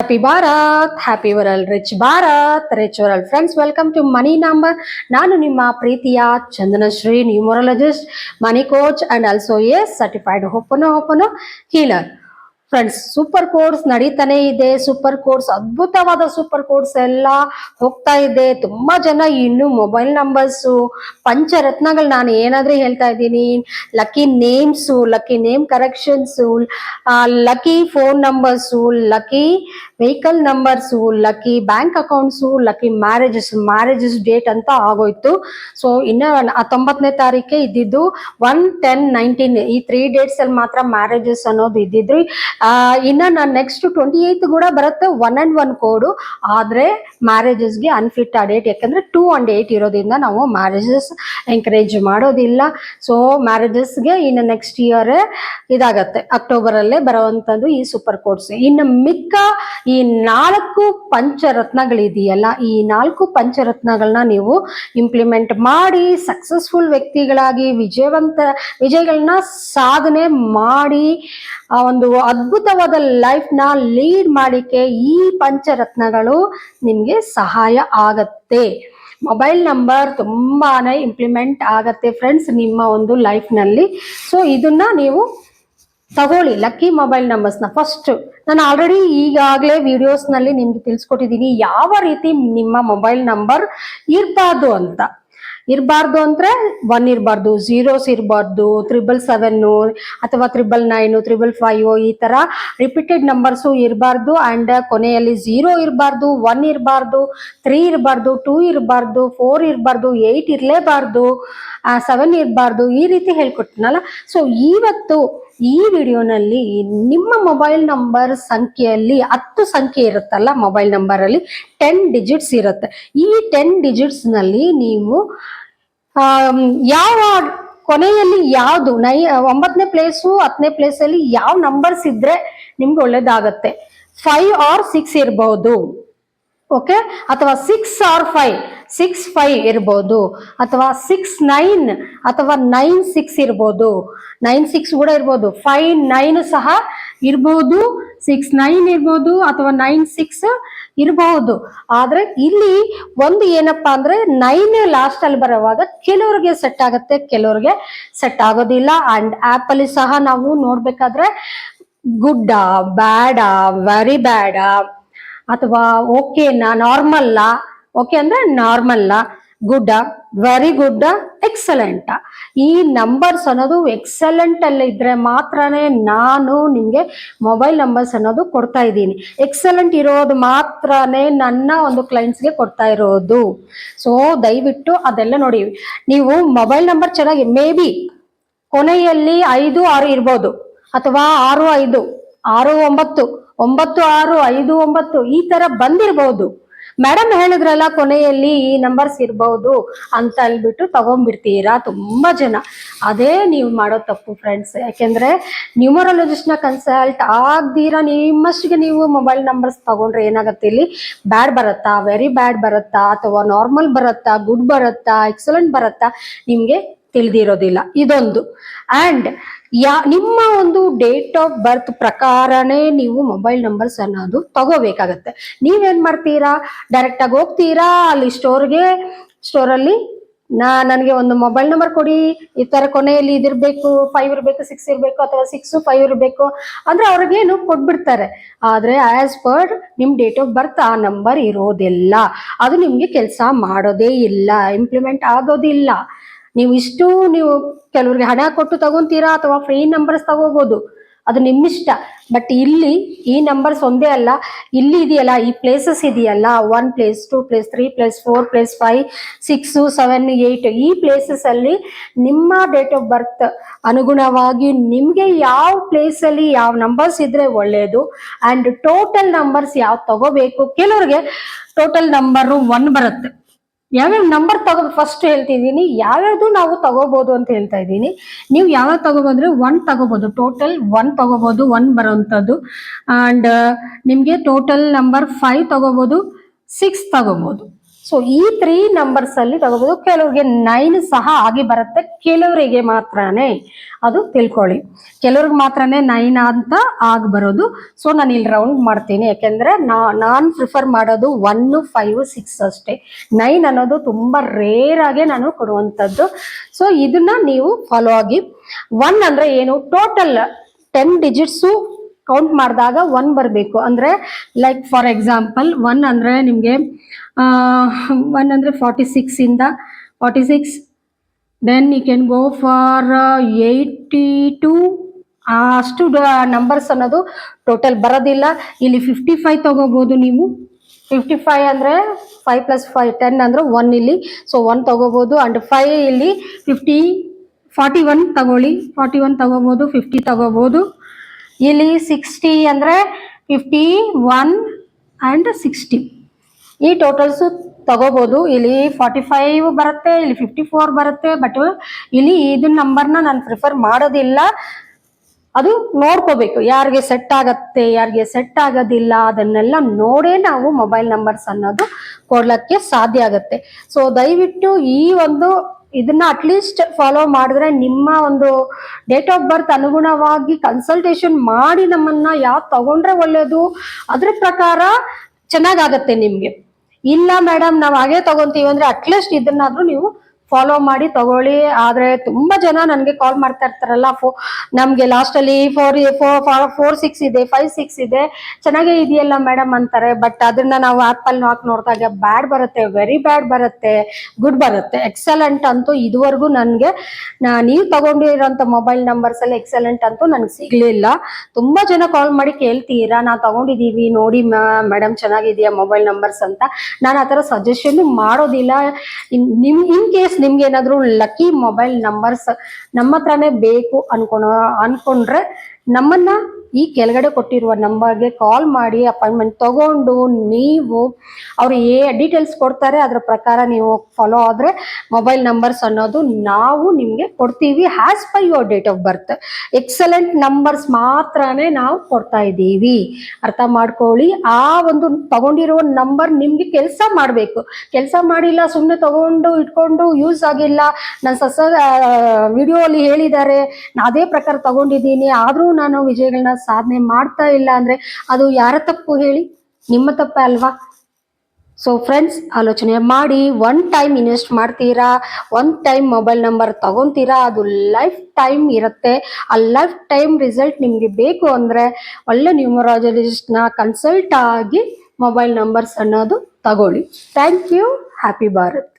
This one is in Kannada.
Happy Bharat, happy world, rich Bharat, rich world. Friends, welcome to Money Number. ನಾನು ನಿಮ್ಮ ಪ್ರೀತಿಯ Chandanashree numerologist money coach and also a certified ho'oponopono healer friends super course ನಡೀತಾನೆ ಇದೆ. ಸೂಪರ್ ಕೋರ್ಸ್ ಅದ್ಭುತವಾದ ಸೂಪರ್ ಕೋರ್ಸ್ ಎಲ್ಲ ಹೋಗ್ತಾ ಇದೆ. ತುಂಬಾ ಜನ ಇನ್ನು ಮೊಬೈಲ್ ನಂಬರ್ಸು ಪಂಚರತ್ನಗಳು ನಾನು ಏನಾದ್ರೂ ಹೇಳ್ತಾ ಇದ್ದೀನಿ. Lucky names lucky name corrections lucky phone numbers lucky vehicle numbers lucky bank accounts lucky marriages marriages date ಅಂತ ಆಗೋಯ್ತು. ಸೊ ಇನ್ನ ಹತ್ತೊಂಬತ್ತನೇ ತಾರೀಕೆ ಇದ್ದಿದ್ದು ಒನ್ ಟೆನ್ ನೈನ್ಟೀನ್ ಈ ತ್ರೀ ಡೇಟ್ಸ್ ಅಲ್ಲಿ ಮಾತ್ರ ಮ್ಯಾರೇಜಸ್ ಅನ್ನೋದು ಇದ್ದಿದ್ರು. ಇನ್ನ ನಾನು ನೆಕ್ಸ್ಟ್ ಟ್ವೆಂಟಿ ಏಯ್ತ್ ಕೂಡ ಬರುತ್ತೆ ಒನ್ ಅಂಡ್ ಒನ್ ಕೋಡು ಆದರೆ ಮ್ಯಾರೇಜಸ್ಗೆ ಅನ್ಫಿಟ್ ಆ ಡೇಟ್ ಯಾಕಂದ್ರೆ ಟೂ ಅಂಡ್ ಏಯ್ಟ್ ಇರೋದ್ರಿಂದ ನಾವು ಮ್ಯಾರೇಜಸ್ ಎಂಕರೇಜ್ ಮಾಡೋದಿಲ್ಲ. ಸೊ ಮ್ಯಾರೇಜಸ್ಗೆ ಇನ್ನು ನೆಕ್ಸ್ಟ್ ಇಯರ್ ಇದಾಗತ್ತೆ. ಅಕ್ಟೋಬರ್ ಅಲ್ಲೇ ಬರುವಂತದ್ದು ಈ ಸೂಪರ್ ಕೋಡ್ಸ್ ಇನ್ನು ಮಿಕ್ಕ ಈ ನಾಲ್ಕು ಪಂಚರತ್ನಗಳಿದೆಯಲ್ಲ, ಈ ನಾಲ್ಕು ಪಂಚರತ್ನಗಳನ್ನ ನೀವು ಇಂಪ್ಲಿಮೆಂಟ್ ಮಾಡಿ ಸಕ್ಸಸ್ಫುಲ್ ವ್ಯಕ್ತಿಗಳಾಗಿ ವಿಜಯವಂತ, ವಿಜಯಗಳನ್ನ ಸಾಧನೆ ಮಾಡಿ ಆ ಒಂದು ಅದ್ಭುತವಾದ ಲೈಫ್ನ ಲೀಡ್ ಮಾಡಿಕೆ ಈ ಪಂಚರತ್ನಗಳು ನಿಮಗೆ ಸಹಾಯ ಆಗತ್ತೆ. ಮೊಬೈಲ್ ನಂಬರ್ ತುಂಬಾನೇ ಇಂಪ್ಲಿಮೆಂಟ್ ಆಗತ್ತೆ ಫ್ರೆಂಡ್ಸ್ ನಿಮ್ಮ ಒಂದು ಲೈಫ್ನಲ್ಲಿ ಸೊ ಇದನ್ನ ನೀವು ತಗೊಳ್ಳಿ. ಲಕ್ಕಿ ಮೊಬೈಲ್ ನಂಬರ್ಸ್ನ ಫಸ್ಟ್ ನಾನು ಆಲ್ರೆಡಿ ಈಗಾಗಲೇ ವಿಡಿಯೋಸ್ನಲ್ಲಿ ನಿಮ್ಗೆ ತಿಳಿಸ್ಕೊಟ್ಟಿದ್ದೀನಿ ಯಾವ ರೀತಿ ನಿಮ್ಮ ಮೊಬೈಲ್ ನಂಬರ್ ಇರಬಾರ್ದು ಅಂತ. ಇರಬಾರ್ದು ಅಂದ್ರೆ ಒನ್ ಇರಬಾರ್ದು ಝೀರೋಸ್ ಇರಬಾರ್ದು ತ್ರಿಬಲ್ ಸೆವೆನ್ನು ಅಥವಾ ತ್ರಿಬಲ್ ನೈನು ತ್ರಿಬಲ್ ಫೈವ್ ಈ ಥರ ರಿಪೀಟೆಡ್ ನಂಬರ್ಸು ಇರಬಾರ್ದು ಆ್ಯಂಡ್ ಕೊನೆಯಲ್ಲಿ ಝೀರೋ ಇರಬಾರ್ದು ಒನ್ ಇರಬಾರ್ದು ತ್ರೀ ಇರಬಾರ್ದು ಟೂ ಇರಬಾರ್ದು ಫೋರ್ ಇರಬಾರ್ದು ಏಯ್ಟ್ ಇರಲೇಬಾರ್ದು ಸೆವೆನ್ ಇರಬಾರ್ದು ಈ ರೀತಿ ಹೇಳ್ಕೊಟ್ನಲ್ಲ ಸೊ ಇವತ್ತು ಈ ವಿಡಿಯೋನಲ್ಲಿ ನಿಮ್ಮ ಮೊಬೈಲ್ ನಂಬರ್ ಸಂಖ್ಯೆಯಲ್ಲಿ ಹತ್ತು ಸಂಖ್ಯೆ ಇರುತ್ತಲ್ಲ ಮೊಬೈಲ್ ನಂಬರಲ್ಲಿ ಟೆನ್ ಡಿಜಿಟ್ಸ್ ಇರುತ್ತೆ. ಈ ಟೆನ್ ಡಿಜಿಟ್ಸ್ನಲ್ಲಿ ನೀವು ಯಾವ ಕೊನೆಯಲ್ಲಿ ಯಾವುದು, ನೈ, ಒಂಬತ್ತನೇ ಪ್ಲೇಸು ಹತ್ತನೇ ಪ್ಲೇಸಲ್ಲಿ ಯಾವ ನಂಬರ್ಸ್ ಇದ್ರೆ ನಿಮ್ಗೆ ಒಳ್ಳೇದಾಗತ್ತೆ. ಫೈವ್ ಆರ್ ಸಿಕ್ಸ್ ಇರಬಹುದು ಓಕೆ ಅಥವಾ six or five six five ಇರ್ಬೋದು. ಅಥವಾ ಸಿಕ್ಸ್ ನೈನ್ ಅಥವಾ ನೈನ್ ಸಿಕ್ಸ್ ಇರ್ಬೋದು. ನೈನ್ ಸಿಕ್ಸ್ ಕೂಡ ಇರ್ಬೋದು. ಫೈವ್ ನೈನ್ ಸಹ ಇರ್ಬೋದು. ಸಿಕ್ಸ್ ನೈನ್ ಇರ್ಬೋದು. ಅಥವಾ ನೈನ್ ಸಿಕ್ಸ್ ಇರಬಹುದು ಆದ್ರೆ ಇಲ್ಲಿ ಒಂದು ಏನಪ್ಪಾ ಅಂದ್ರೆ ನೈನ್ ಲಾಸ್ಟ್ ಅಲ್ಲಿ ಬರುವಾಗ ಕೆಲವ್ರಿಗೆ ಸೆಟ್ ಆಗುತ್ತೆ, ಕೆಲವ್ರಿಗೆ ಸೆಟ್ ಆಗೋದಿಲ್ಲ. ಅಂಡ್ ಆಪ್ ಅಲ್ಲಿ ಸಹ ನಾವು ನೋಡ್ಬೇಕಾದ್ರೆ ಗುಡ್ಡ ಬ್ಯಾಡ ವೆರಿ ಬ್ಯಾಡ ಅಥವಾ ಓಕೆನಾ ನಾರ್ಮಲ್ಲ ಓಕೆ ಅಂದ್ರೆ ನಾರ್ಮಲ್ಲ ಗುಡ್ ವೆರಿ ಗುಡ್ ಎಕ್ಸಲೆಂಟ್ ಈ ನಂಬರ್ಸ್ ಅನ್ನೋದು ಎಕ್ಸಲೆಂಟ್ ಅಲ್ಲಿ ಇದ್ರೆ ಮಾತ್ರನೇ ನಾನು ನಿಮ್ಗೆ ಮೊಬೈಲ್ ನಂಬರ್ಸ್ ಅನ್ನೋದು ಕೊಡ್ತಾ ಇದ್ದೀನಿ. ಎಕ್ಸಲೆಂಟ್ ಇರೋದು ಮಾತ್ರನೇ ನನ್ನ ಒಂದು ಕ್ಲೈಂಟ್ಸ್ಗೆ ಕೊಡ್ತಾ ಇರೋದು. ಸೊ ದಯವಿಟ್ಟು ಅದೆಲ್ಲ ನೋಡಿ. ನೀವು ಮೊಬೈಲ್ ನಂಬರ್ ಚೆನ್ನಾಗಿ ಮೇ ಬಿ ಕೊನೆಯಲ್ಲಿ ಐದು, ಆರು ಇರ್ಬೋದು. ಅಥವಾ ಆರು, ಐದು. ಆರು ಒಂಬತ್ತು ಒಂಬತ್ತು ಆರು, ಐದು ಒಂಬತ್ತು ಈ ತರ ಬಂದಿರಬಹುದು ಮೇಡಮ್ ಹೇಳಿದ್ರಲ್ಲ, ಕೊನೆಯಲ್ಲಿ ಈ ನಂಬರ್ಸ್ ಇರಬಹುದು ಅಂತ ಹೇಳ್ಬಿಟ್ಟು ತಗೊಂಡ್ಬಿಡ್ತೀರಾ? ತುಂಬಾ ಜನ. ಅದೇ ನೀವು ಮಾಡೋ ತಪ್ಪು ಫ್ರೆಂಡ್ಸ್ ಯಾಕೆಂದ್ರೆ ನ್ಯೂಮರಾಲಜಿಸ್ಟ್ನ ಕನ್ಸಲ್ಟ್ ಆಗ್ದಿರಾ? ನಿಮ್ಮಷ್ಟಿಗೆ ನೀವು ಮೊಬೈಲ್ ನಂಬರ್ಸ್ ತಗೊಂಡ್ರೆ ಏನಾಗುತ್ತೆ ಇಲ್ಲಿ? ಬ್ಯಾಡ್ ಬರುತ್ತಾ? ವೆರಿ ಬ್ಯಾಡ್ ಬರುತ್ತಾ? ಅಥವಾ ನಾರ್ಮಲ್ ಬರುತ್ತಾ? ಗುಡ್ ಬರುತ್ತಾ? ಎಕ್ಸಲೆಂಟ್ ಬರುತ್ತಾ? ನಿಮ್ಗೆ ತಿಳಿದಿರೋದಿಲ್ಲ. ಇದೊಂದು. ಅಂಡ್ ಯಾ, ನಿಮ್ಮ ಒಂದು ಡೇಟ್ ಆಫ್ ಬರ್ತ್ ಪ್ರಕಾರನೇ ನೀವು ಮೊಬೈಲ್ ನಂಬರ್ಸ್ ಅನ್ನೋದು ತಗೋಬೇಕಾಗತ್ತೆ. ನೀವೇನ್ ಮಾಡ್ತೀರಾ? ಡೈರೆಕ್ಟ್ ಆಗಿ ಹೋಗ್ತೀರಾ? ಅಲ್ಲಿ ಸ್ಟೋರ್ಗೆ ಸ್ಟೋರಲ್ಲಿ ನಾ, ನನಗೆ ಒಂದು ಮೊಬೈಲ್ ನಂಬರ್ ಕೊಡಿ. ಈ ತರ ಕೊನೆಯಲ್ಲಿ ಇದಿರಬೇಕು ಫೈವ್ ಇರಬೇಕು ಸಿಕ್ಸ್ ಇರಬೇಕು ಅಥವಾ ಸಿಕ್ಸ್ ಫೈವ್ ಇರಬೇಕು. ಅಂದ್ರೆ ಅವ್ರಿಗೇನು ಕೊಟ್ಬಿಡ್ತಾರೆ. ಆದ್ರೆ ಆಸ್ ಪರ್ ನಿಮ್ಮ ಡೇಟ್ ಆಫ್ ಬರ್ತ್ ಆ ನಂಬರ್ ಇರೋದಿಲ್ಲ. ಅದು ನಿಮಗೆ ಕೆಲಸ ಮಾಡೋದೇ ಇಲ್ಲ ಇಂಪ್ಲಿಮೆಂಟ್ ಆಗೋದಿಲ್ಲ. ನೀವು ಇಷ್ಟು ನೀವು ಕೆಲವ್ರಿಗೆ ಹಣ ಕೊಟ್ಟು ತಗೊಂತೀರಾ ಅಥವಾ ಫ್ರೀ ನಂಬರ್ಸ್ ತಗೋಬಹುದು ಅದು ನಿಮ್ಮಿಷ್ಟ. ಬಟ್ ಇಲ್ಲಿ ಈ ನಂಬರ್ಸ್ ಒಂದೇ ಅಲ್ಲ. ಇಲ್ಲಿ ಇದೆಯಲ್ಲ, ಈ ಪ್ಲೇಸಸ್ ಇದೆಯಲ್ಲ. One place two place three place four place five six seven eight ಈ ಪ್ಲೇಸಸ್ ಅಲ್ಲಿ ನಿಮ್ಮ ಡೇಟ್ ಆಫ್ ಬರ್ತ್ ಅನುಗುಣವಾಗಿ ನಿಮಗೆ ಯಾವ ಪ್ಲೇಸ್ ಅಲ್ಲಿ ಯಾವ ನಂಬರ್ಸ್ ಇದ್ರೆ ಒಳ್ಳೆಯದು ಅಂಡ್ ಟೋಟಲ್ ನಂಬರ್ಸ್ ಯಾವ ತಗೋಬೇಕು. ಕೆಲವ್ರಿಗೆ ಟೋಟಲ್ ನಂಬರ್ ಒನ್ ಬರುತ್ತೆ. ಯಾವ್ಯಾವ ನಂಬರ್ ತಗೋ ಫಸ್ಟ್ ಹೇಳ್ತಿದ್ದೀನಿ. ಯಾವ್ಯಾವ್ದು ನಾವು ತಗೋಬಹುದು ಅಂತ ಹೇಳ್ತಾ ಇದ್ದೀನಿ. ನೀವು ಯಾವ್ಯಾವ ತಗೋಬಂದ್ರೆ ಒನ್ ತಗೋಬಹುದು ಟೋಟಲ್ ಒನ್ ತಗೋಬಹುದು ಒನ್ ಬರುವಂತದ್ದು. ಅಂಡ್ ನಿಮಗೆ ಟೋಟಲ್ ನಂಬರ್ ಫೈವ್ ತಗೋಬಹುದು ಸಿಕ್ಸ್ ತಗೋಬಹುದು ಸೊ ಈ ತ್ರೀ ನಂಬರ್ಸ್ ಅಲ್ಲಿ ತಗೋಬಹುದು ಕೆಲವರಿಗೆ ನೈನ್ ಸಹ ಆಗಿ ಬರುತ್ತೆ. ಕೆಲವರಿಗೆ ಮಾತ್ರನೇ ಅದು ತಿಳ್ಕೊಳ್ಳಿ. ಕೆಲವ್ರಿಗೆ ಮಾತ್ರನೇ ನೈನ್ ಅಂತ ಆಗಿ ಬರೋದು. ಸೊ ನಾನು ಇಲ್ಲಿ ರೌಂಡ್ ಮಾಡ್ತೀನಿ. ಯಾಕೆಂದ್ರೆ ನಾನ್ ಪ್ರಿಫರ್ ಮಾಡೋದು ಒನ್ ಫೈವ್ ಸಿಕ್ಸ್ ಅಷ್ಟೇ. ನೈನ್ ಅನ್ನೋದು ತುಂಬಾ ರೇರ್ ಆಗಿ ನಾನು ಕೊಡುವಂಥದ್ದು. ಸೊ ಇದನ್ನ ನೀವು ಫಾಲೋ ಆಗಿ. ಒನ್ ಅಂದ್ರೆ ಏನು? ಟೋಟಲ್ ಟೆನ್ ಡಿಜಿಟ್ಸು ಕೌಂಟ್ ಮಾಡಿದಾಗ ಒನ್ ಬರಬೇಕು. ಅಂದರೆ ಲೈಕ್ ಫಾರ್ ಎಕ್ಸಾಂಪಲ್ ಒನ್ ಅಂದರೆ ನಿಮಗೆ ಒನ್ ಅಂದರೆ forty ಸಿಕ್ಸಿಂದ forty six then you can go for eighty two ಅಷ್ಟು ನಂಬರ್ಸ್ ಅನ್ನೋದು ಟೋಟಲ್ ಬರೋದಿಲ್ಲ. ಇಲ್ಲಿ ಫಿಫ್ಟಿ ಫೈವ್ ತಗೋಬೋದು ನೀವು. ಫಿಫ್ಟಿ ಫೈವ್ ಅಂದರೆ ಫೈವ್ ಪ್ಲಸ್ ಫೈವ್ ಟೆನ್ ಅಂದರೆ ಒನ್ ಇಲ್ಲಿ. ಸೊ ಒನ್ ತಗೋಬೋದು. ಆ್ಯಂಡ್ ಫೈವ್ ಇಲ್ಲಿ ಫಿಫ್ಟಿ ಫಾರ್ಟಿ ಒನ್ ತಗೊಳ್ಳಿ. ಫಾರ್ಟಿ ಒನ್ ತಗೋಬೋದು ಫಿಫ್ಟಿ ತಗೋಬೋದು. ಇಲ್ಲಿ ಸಿಕ್ಸ್ಟಿ ಅಂದರೆ ಫಿಫ್ಟಿ ಒನ್ ಆ್ಯಂಡ್ ಸಿಕ್ಸ್ಟಿ ಈ ಟೋಟಲ್ಸು ತಗೋಬೋದು. ಇಲ್ಲಿ ಫಾರ್ಟಿ ಫೈವ್ ಬರುತ್ತೆ, ಇಲ್ಲಿ ಫಿಫ್ಟಿ ಫೋರ್ ಬರುತ್ತೆ ಬಟ್ ಇಲ್ಲಿ ಇದನ್ನ ನಂಬರ್ನ ನಾನು ಪ್ರಿಫರ್ ಮಾಡೋದಿಲ್ಲ. ಅದು ನೋಡ್ಕೋಬೇಕು. ಯಾರಿಗೆ ಸೆಟ್ ಆಗತ್ತೆ, ಯಾರಿಗೆ ಸೆಟ್ ಆಗೋದಿಲ್ಲ, ಅದನ್ನೆಲ್ಲ ನೋಡೇ ನಾವು ಮೊಬೈಲ್ ನಂಬರ್ಸ್ ಅನ್ನೋದು ಕೊಡ್ಲಿಕ್ಕೆ ಸಾಧ್ಯ ಆಗುತ್ತೆ. ಸೊ ದಯವಿಟ್ಟು ಈ ಒಂದು ಇದನ್ನ ಅಟ್ಲೀಸ್ಟ್ ಫಾಲೋ ಮಾಡಿದ್ರೆ ನಿಮ್ಮ ಒಂದು ಡೇಟ್ ಆಫ್ ಬರ್ತ್ ಅನುಗುಣವಾಗಿ ಕನ್ಸಲ್ಟೇಷನ್ ಮಾಡಿ ನಮ್ಮನ್ನ ಯಾವ್ ತಗೊಂಡ್ರೆ ಒಳ್ಳೇದು, ಅದ್ರ ಪ್ರಕಾರ ಚೆನ್ನಾಗಾಗತ್ತೆ ನಿಮ್ಗೆ. ಇಲ್ಲ ಮೇಡಮ್ ನಾವು ಹಾಗೆ ತಗೊಂತೀವಿ ಅಂದ್ರೆ ಅಟ್ಲೀಸ್ಟ್ ಇದನ್ನಾದ್ರೂ ನೀವು ಫಾಲೋ ಮಾಡಿ ತಗೊಳ್ಳಿ. ಆದ್ರೆ ತುಂಬಾ ಜನ ನನ್ಗೆ ಕಾಲ್ ಮಾಡ್ತಾ ಇರ್ತಾರಲ್ಲ, ಫೋ ನಮ್ಗೆ ಲಾಸ್ಟ್ ಅಲ್ಲಿ ಫೋರ್ ಫೋರ್ ಸಿಕ್ಸ್ ಇದೆ ಫೈವ್ ಸಿಕ್ಸ್ ಇದೆ. ಚೆನ್ನಾಗೇ ಇದೆಯಲ್ಲ ಮೇಡಮ್ ಅಂತಾರೆ ಬಟ್ ಅದನ್ನ ನಾವು ಆಪ್ ಅಲ್ಲಿ ಹಾಕಿ ನೋಡಿದಾಗ ಬ್ಯಾಡ್ ಬರುತ್ತೆ ವೆರಿ ಬ್ಯಾಡ್ ಬರುತ್ತೆ ಗುಡ್ ಬರುತ್ತೆ. ಎಕ್ಸಲೆಂಟ್ ಅಂತೂ ಇದುವರೆಗೂ ನನ್ಗೆ ನೀವು ತಗೊಂಡಿರೋಂಥ ಮೊಬೈಲ್ ನಂಬರ್ಸ್ ಎಲ್ಲ ಎಕ್ಸಲೆಂಟ್ ಅಂತೂ ನನ್ಗೆ ಸಿಗ್ಲಿಲ್ಲ. ತುಂಬಾ ಜನ ಕಾಲ್ ಮಾಡಿ ಕೇಳ್ತೀರಾ, ನಾ ತಗೊಂಡಿದೀವಿ, ನೋಡಿ ಮೇಡಮ್ ಚೆನ್ನಾಗಿದೆಯಾ ಮೊಬೈಲ್ ನಂಬರ್ಸ್ ಅಂತ. ನಾನು ಆ ಥರ ಸಜೆಷನ್ ಮಾಡೋದಿಲ್ಲ ನಿಮ್ ಇನ್ ಕೇಸ್ ನಿಮ್ಗೆ ಏನಾದ್ರು ಲಕ್ಕಿ ಮೊಬೈಲ್ ನಂಬರ್ಸ್ ನಮ್ಮ ಹತ್ರನೇ ಬೇಕು ಅನ್ಕೊಂಡ್ರೆ ನಮ್ಮನ್ನ ಈ ಕೆಳಗಡೆ ಕೊಟ್ಟಿರುವ ನಂಬರ್ಗೆ ಕಾಲ್ ಮಾಡಿ ಅಪಾಯಿಂಟ್ಮೆಂಟ್ ತಗೊಂಡು ನೀವು ಅವ್ರು ಏ ಡೀಟೇಲ್ಸ್ ಕೊಡ್ತಾರೆ, ಅದ್ರ ಪ್ರಕಾರ ನೀವು ಫಾಲೋ ಆದ್ರೆ ಮೊಬೈಲ್ ನಂಬರ್ಸ್ ಅನ್ನೋದು ನಾವು ನಿಮಗೆ ಕೊಡ್ತೀವಿ as per your date of birth excellent numbers ಮಾತ್ರನೇ ನಾವು ಕೊಡ್ತಾ ಇದ್ದೀವಿ. ಅರ್ಥ ಮಾಡ್ಕೊಳ್ಳಿ. ಆ ಒಂದು ತಗೊಂಡಿರೋ ನಂಬರ್ ನಿಮಗೆ ಕೆಲಸ ಮಾಡಬೇಕು. ಕೆಲಸ ಮಾಡಿಲ್ಲ ಸುಮ್ಮನೆ ತಗೊಂಡು ಇಟ್ಕೊಂಡು ಯೂಸ್ ಆಗಿಲ್ಲ. ನನ್ನ ಸಸ ವಿಡಿಯೋ ಅಲ್ಲಿ ಹೇಳಿದ್ದಾರೆ. ಅದೇ ಪ್ರಕಾರ ತಗೊಂಡಿದ್ದೀನಿ. ಆದರೂ ನಾನು ವಿಜಯಗಳನ್ನ ಸಾಧನೆ ಮಾಡ್ತಾ ಇಲ್ಲ ಅಂದ್ರೆ ಅದು ಯಾರ ತಪ್ಪು ಹೇಳಿ? ನಿಮ್ಮ ತಪ್ಪ ಅಲ್ವಾ? ಸೊ ಫ್ರೆಂಡ್ಸ್ ಆಲೋಚನೆ ಮಾಡಿ ಒನ್ ಟೈಮ್ ಇನ್ವೆಸ್ಟ್ ಮಾಡ್ತೀರಾ? ಒನ್ ಟೈಮ್ ಮೊಬೈಲ್ ನಂಬರ್ ತಗೊಂತೀರಾ? ಅದು ಲೈಫ್ ಟೈಮ್ ಇರುತ್ತೆ. ಆ ಲೈಫ್ ಟೈಮ್ ರಿಸಲ್ಟ್ ನಿಮಗೆ ಬೇಕು ಅಂದರೆ ಒಳ್ಳೆ ನ್ಯೂಮರಾಲಜಿಸ್ಟ್ನ ಕನ್ಸಲ್ಟ್ ಆಗಿ ಮೊಬೈಲ್ ನಂಬರ್ಸ್ ಅನ್ನೋದು ತಗೊಳ್ಳಿ. Thank you happy Bharat